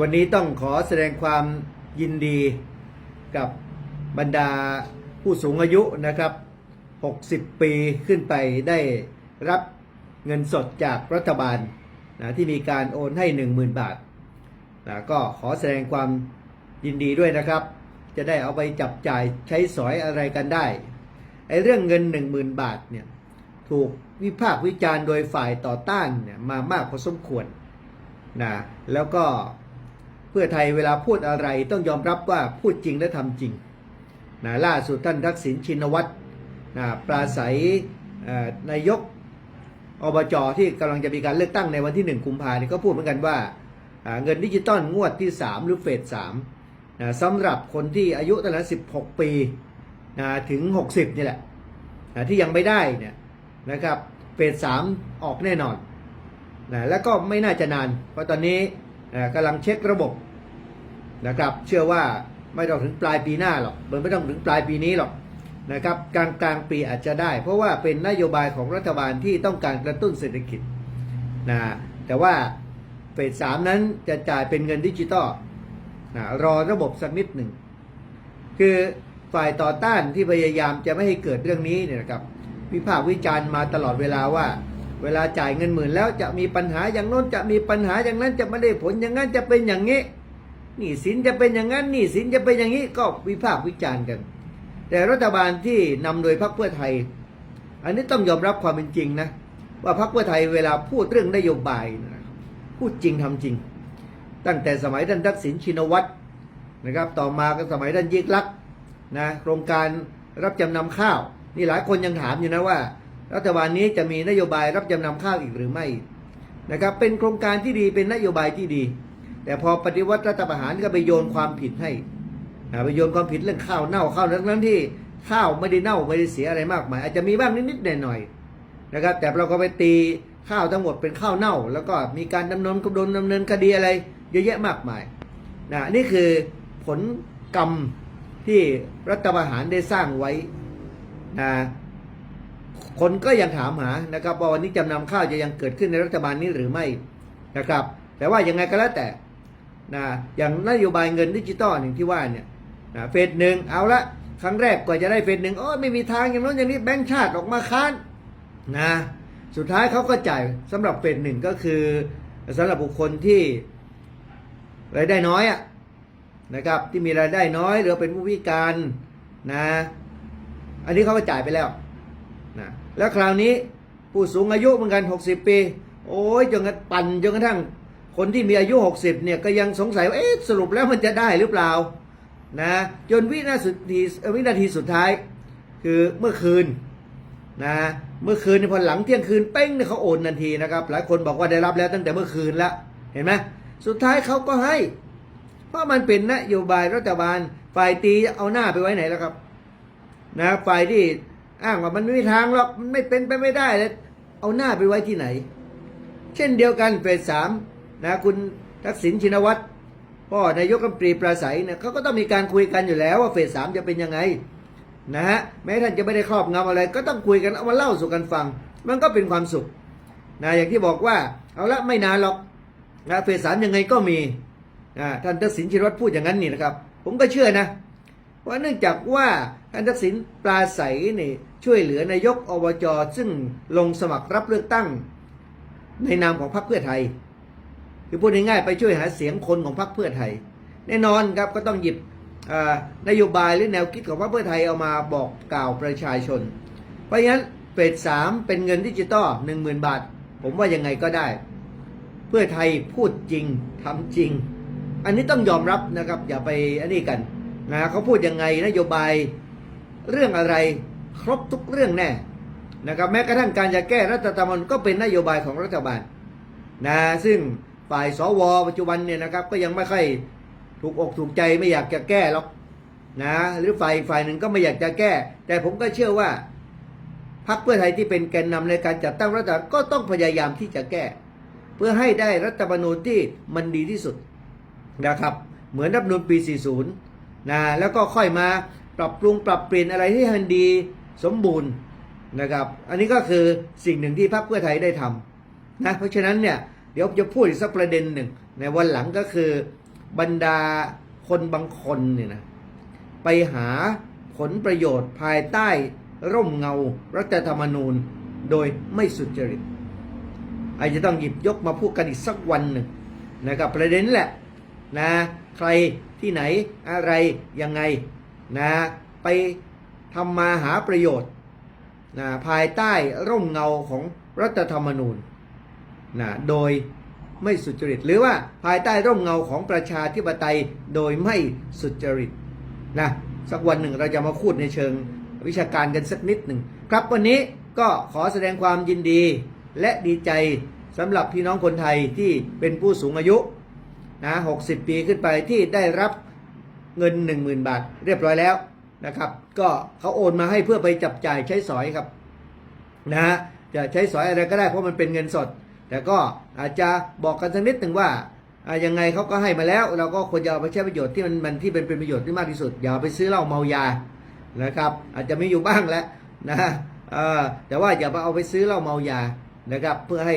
วันนี้ต้องขอแสดงความยินดีกับบรรดาผู้สูงอายุนะครับ 60 ปีขึ้นไปได้รับเงินสดจากรัฐบาลนะที่มีการโอนให้ 10,000 บาทนะก็ขอแสดงความยินดีด้วยนะครับ จะได้เอาไปจับจ่ายใช้สอยอะไรกันได้ไอ้เรื่องเงิน 10,000 บาทเนี่ยถูกวิพากษ์วิจารณ์โดยฝ่ายต่อต้านเนี่ยมามากพอสมควรนะแล้วก็ พื่อไทยเวลาพูดอะไรต้องยอมรับว่าพูดจริงและทำจริงนะล่าสุดท่านทักษิณชินวัตรนะปราศัยนายกอบจที่กำลังจะมีการเลือกตั้งในวันที่หนึ่งกุมภาพันธ์ก็พูดเหมือนกันว่าอ่าเงินดิจิตอลงวดที่ 3 หรือเฟสสามนะสำหรับคนที่อายุตั้งแต่ 16 ปีนะถึง 60 นี่แหละนะที่ยังไม่ได้เนี่ยนะครับเฟสสามออกแน่นอนนะแล้วก็ไม่น่าจะนาน เพราะตอนนี้นะกำลังเช็คระบบ นะครับ เชื่อว่าไม่ต้องถึงปลายปีหน้าหรอกมันไม่ต้องถึงปลายปีนี้หรอกนะครับกลางกลางปีอาจจะได้ เพราะว่าเป็นนโยบายของรัฐบาลที่ต้องการกระตุ้นเศรษฐกิจนะแต่ว่าเฟสสามนั้นจะจ่ายเป็นเงินดิจิตอลนะรอระบบสักนิดหนึ่ง คือฝ่ายต่อต้านที่พยายามจะไม่ให้เกิดเรื่องนี้เนี่ยนะครับวิพากษ์วิจารณ์มาตลอดเวลาว่า เวลาจ่ายเงินหมื่นแล้วจะมีปัญหาอย่างโน้นจะมีปัญหาอย่างนั้นจะไม่ได้ผลอย่างนั้นจะเป็นอย่างนี้ หนี่สินจะเป็นอย่างนั้นหนี่สินจะเป็นอย่างนี้ก็วิพากษ์วิจารณ์กัน แต่รัฐบาลที่นำโดยพรรคเพื่อไทย อันนี้ต้องยอมรับความเป็นจริงนะว่าพรรคเพื่อไทยเวลาพูดเรื่องนโยบายนะพูดจริงทำจริง ตั้งแต่สมัยท่านทักษิณชินวัตรนะครับ ต่อมาก็สมัยท่านยิ่งลักษณ์นะโครงการรับจำนำข้าว นี่หลายคนยังถามอยู่นะว่า รัฐบาลนี้จะมีนโยบายรับจำนำข้าวอีกหรือไม่นะครับเป็นโครงการที่ดีเป็นนโยบายที่ดี แต่พอปฏิวัติรัฐประหารก็ไปโยนความผิดให้ไปโยนความผิดเรื่องข้าวเน่าข้าวทั้งนั้นที่ข้าวไม่ได้เน่าไม่ได้เสียอะไรมากมาย อาจจะมีบ้างนิดๆหน่อยๆนะครับ แต่เราก็ไปตีข้าวทั้งหมดเป็นข้าวเน่า แล้วก็มีการดำเนินโดนดำเนินคดีอะไร เยอะแยะมากมายนะนี่คือผลกรรมที่รัฐประหารได้สร้างไว้นะคนก็ยังถามหานะครับว่าวันนี้จำนำข้าวจะยังเกิดขึ้นในรัฐบาลนี้หรือไม่นะครับ แต่ว่ายังไงก็แล้วแต่ นะอย่างนโยบายเงินดิจิตอลอย่างที่ว่าเนี่ยนะเฟสหนึ่งเอาละครั้งแรกกว่าจะได้เฟสหนึ่งโอ้ยไม่มีทางอย่างโน้นอย่างนี้แบงค์ชาติออกมาค้านนะสุดท้ายเขาก็จ่ายสำหรับเฟสหนึ่งก็คือสำหรับบุคคลที่รายได้น้อยอะนะครับที่มีรายได้น้อยหรือเป็นผู้พิการนะอันนี้เขาก็จ่ายไปแล้วนะแล้วคราวนี้ผู้สูงอายุเหมือนกัน 60 ปี โอ้ยจนกระปั่นจนกระทั่ง คนที่มีอายุ 60เนี่ยก็ยังสงสัยว่าเอ๊ะสรุปแล้วมันจะได้หรือเปล่านะจนวินาทีวินาทีสุดท้าย คือเมื่อคืนนะเมื่อคืนในพอหลังเที่ยงคืนเป้งเนี่ยเขาโอนทันทีนะครับหลายคนบอกว่าได้รับแล้วตั้งแต่เมื่อคืนแล้วเห็นไหมสุดท้ายเขาก็ให้ เพราะมันเป็นนโยบายรัฐบาลฝ่ายตีเอาหน้าไปไว้ไหนแล้วครับนะฝ่ายที่อ้างว่ามันไม่มีทางหรอกมันไม่เป็นไปไม่ได้เลยเอาหน้าไปไว้ที่ไหน เช่นเดียวกันเฟสสาม นะคุณทักษิณชินวัตรพ่อนายกรัฐมนตรีปราศัยเนี่ยเขาก็ต้องมีการคุยกันอยู่แล้วว่าเฟสสามจะเป็นยังไงนะฮะแม้ท่านจะไม่ได้ครอบงำอะไร ก็ต้องคุยกันเอามาเล่าสู่กันฟัง มันก็เป็นความสุขนะอย่างที่บอกว่าเอาละไม่นานหรอกนะเฟสสามยังไงก็มีนะท่านทักษิณชินวัตรพูดอย่างนั้นนี่นะครับ ผมก็เชื่อนะเพราะเนื่องจากว่าท่านทักษิณปราศัยนี่ช่วยเหลือนายกอบจซึ่งลงสมัครรับเลือกตั้ง ในนามของพรรคเพื่อไทย คือพูดง่ายๆไปช่วยหาเสียงคนของพรรคเพื่อไทย แน่นอนครับก็ต้องหยิบนโยบายหรือแนวคิดของพรรคเพื่อไทยเอามาบอกกล่าวประชาชน เพราะฉะนั้นเฟสสามเป็นเงินดิจิตอลหนึ่งหมื่นบาท ผมว่ายังไงก็ได้ เพื่อไทยพูดจริงทำจริง อันนี้ต้องยอมรับนะครับอย่าไปอันนี้กันนะเขาพูดยังไงนโยบายเรื่องอะไรครบทุกเรื่องแน่นะครับแม้กระทั่งการจะแก้รัฐธรรมนูญก็เป็นนโยบายของรัฐบาลนะซึ่ง ฝ่ายสวปัจจุบันเนี่ยนะครับก็ยังไม่ค่อยถูกอกถูกใจไม่อยากจะแก้หรอกนะหรือฝ่ายฝ่ายหนึ่งก็ไม่อยากจะแก้ แต่ผมก็เชื่อว่าพรรคเพื่อไทยที่เป็นแกนนำในการจัดตั้งรัฐบาลก็ต้องพยายามที่จะแก้ เพื่อให้ได้รัฐธรรมนูญที่มันดีที่สุดนะครับ เหมือนรัฐธรรมนูญปี 40 นะแล้วก็ค่อยมาปรับปรุงปรับเปลี่ยนอะไรที่มันดีสมบูรณ์นะครับ อันนี้ก็คือสิ่งหนึ่งที่พรรคเพื่อไทยได้ทำนะเพราะฉะนั้นเนี่ย เดี๋ยวจะพูดอีกสักประเด็นหนึ่งในวันหลังก็คือบรรดาคนบางคนเนี่ยนะไปหาผลประโยชน์ภายใต้ร่มเงารัฐธรรมนูญโดยไม่สุจริตอาจจะต้องหยิบยกมาพูดกันอีกสักวันหนึ่งนะครับประเด็นแหละนะใครที่ไหนอะไรยังไงนะไปทำมาหาประโยชน์นะภายใต้ร่มเงาของรัฐธรรมนูญ นะโดยไม่สุจริต หรือว่าภายใต้ร่มเงาของประชาธิปไตยโดยไม่สุจริตนะสักวันหนึ่งเราจะมาพูดในเชิงวิชาการกันสักนิดหนึ่งครับวันนี้ก็ขอแสดงความยินดี และดีใจสำหรับพี่น้องคนไทยที่เป็นผู้สูงอายุนะ60 ปีขึ้นไปที่ได้รับเงิน 10,000 บาทเรียบร้อยแล้วนะครับ ก็เขาโอนมาให้เพื่อไปจับจ่ายใช้สอยครับนะฮะจะใช้สอยอะไรก็ได้เพราะมันเป็นเงินสด แต่ก็อาจจะบอกกันสักนิดหนึ่งว่าอ่ายังไงเขาก็ให้มาแล้ว เราก็ควรจะเอาไปใช้ประโยชน์ที่มันมันที่เป็นเป็นประโยชน์ที่มากที่สุด อย่าไปซื้อเหล้าเมายานะครับ อาจจะไมีอยู่บ้างแล้วนะเออแต่ว่าอย่าไปเอาไปซื้อเหล้าเมายานะครับ เพื่อให้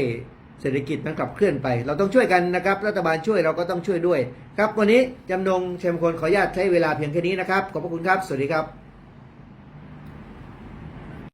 เศรษฐกิจมันขับเคลื่อนไป เราต้องช่วยกันนะครับ รัฐบาลช่วยเราก็ต้องช่วยด้วย ครับวันนี้จำนงเชมคนขออนุญาตใช้เวลาเพียงแค่นี้นะครับ ขอบพระคุณครับ สวัสดีครับ